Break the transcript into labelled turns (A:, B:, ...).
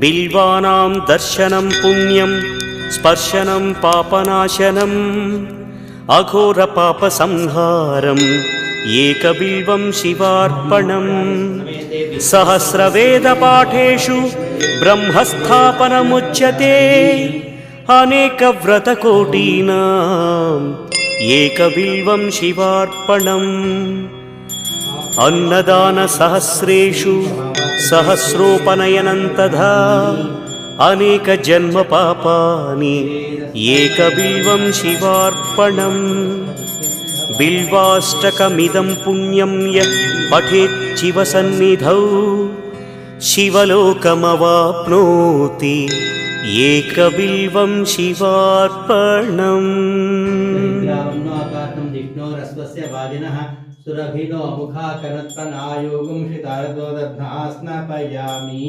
A: బిల్వానాం దర్శనం పుణ్యం స్పర్శనం పాపనాశనం అఘోర పాప సంహారం ఏకబిల్వం శివార్పణం సహస్రవేదపాఠేషు బ్రహ్మస్థాపనముచ్యతే అనేకవ్రతకోటీనాం ఏకబిల్వం శివార్పణం अन्नदानसहस्रेषु सहस्रोपनयनं तथा अनेकजन्मपापानि एकबिल्वं शिवार्पणम् बिल्वाष्टकमिदं पुण्यं यः पठेच्छिवसन्निधौ शिवलोकमवाप्नोति एकबिल्वं शिवार्पणम्
B: ग्रामन्नोकार्थं जिष्णोरस्वस्य वादिनः सुरभिनो मुखाकरत्तनायोगुं शितारतो दध्नास्नपयामि